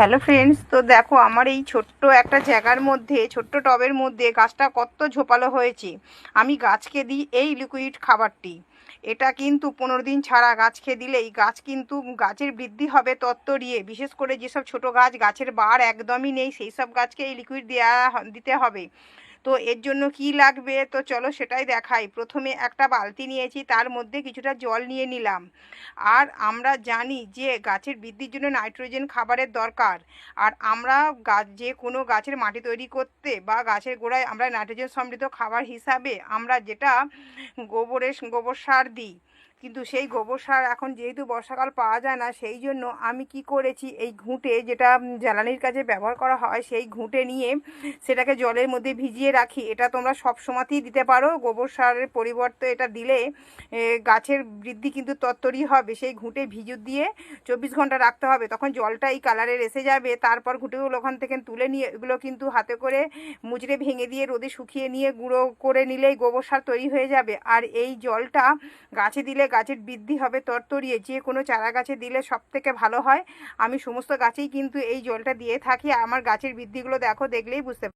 Hello friends তো দেখো, আমার এই ছোট্ট একটা জায়গার মধ্যে, ছোট্ট টবের মধ্যে গাছটা কত ঝোপালো হয়েছে। আমি গাছকে দিই এই লিকুইড খাবারটি। এটা কিন্তু পনেরো দিন ছাড়া গাছকে দিলেই গাছ কিন্তু গাছের বৃদ্ধি হবে তত্তরিয়ে বিশেষ করে যেসব ছোট গাছ গাছের বার একদমই নেই, সেই সব গাছকে এই লিকুইড দেওয়া দিতে হবে। তো এর জন্য কি লাগবে? তো চলো সেটাই দেখাই। প্রথমে একটা বালতি নিয়েছি, তার মধ্যে কিছুটা জল নিয়ে নিলাম। আর আমরা জানি যে গাছের বৃদ্ধির জন্য নাইট্রোজেন খাবারের দরকার। আর আমরা গাছ যে কোনো গাছের মাটি তৈরি করতে বা গাছের গোড়ায় আমরা নাইট্রোজেন সমৃদ্ধ খাবার হিসাবে আমরা যেটা গোবরের, গোবর সার দিই কিন্তু সেই গোবর সার এখন যেহেতু বর্ষাকাল পাওয়া যায় না, সেই জন্য আমি কি করেছি? এই ঘুঁটে যেটা জ্বালানির কাজে ব্যবহার করা হয়, সেই ঘুঁটে নিয়ে সেটাকে জলের মধ্যে ভিজিয়ে রাখি। এটা তোমরা সব সময়তেই দিতে পারো। গোবর সারের পরিবর্তে এটা দিলে গাছের বৃদ্ধি কিন্তু তত্তরই হবে। সেই ঘুঁটে ভিজু দিয়ে চব্বিশ ঘণ্টা রাখতে হবে। তখন জলটা এই কালারের এসে যাবে। তারপর ঘুঁটেগুলো ওখান থেকে তুলে নিয়ে, এগুলো কিন্তু হাতে করে মুচড়ে ভেঙে দিয়ে রোদে শুকিয়ে নিয়ে গুঁড়ো করে নিলেই গোবর সার তৈরি হয়ে যাবে। আর এই জলটা গাছে দিলে গাছের বৃদ্ধি হবে তরতরিয়ে, যে কোনো চারা গাছে দিলে সব থেকে ভালো হয়। আমি সমস্ত গাছেই কিন্তু এই জলটা দিয়ে থাকি। আমার গাছের বৃদ্ধিগুলো দেখো, দেখলেই বুঝতে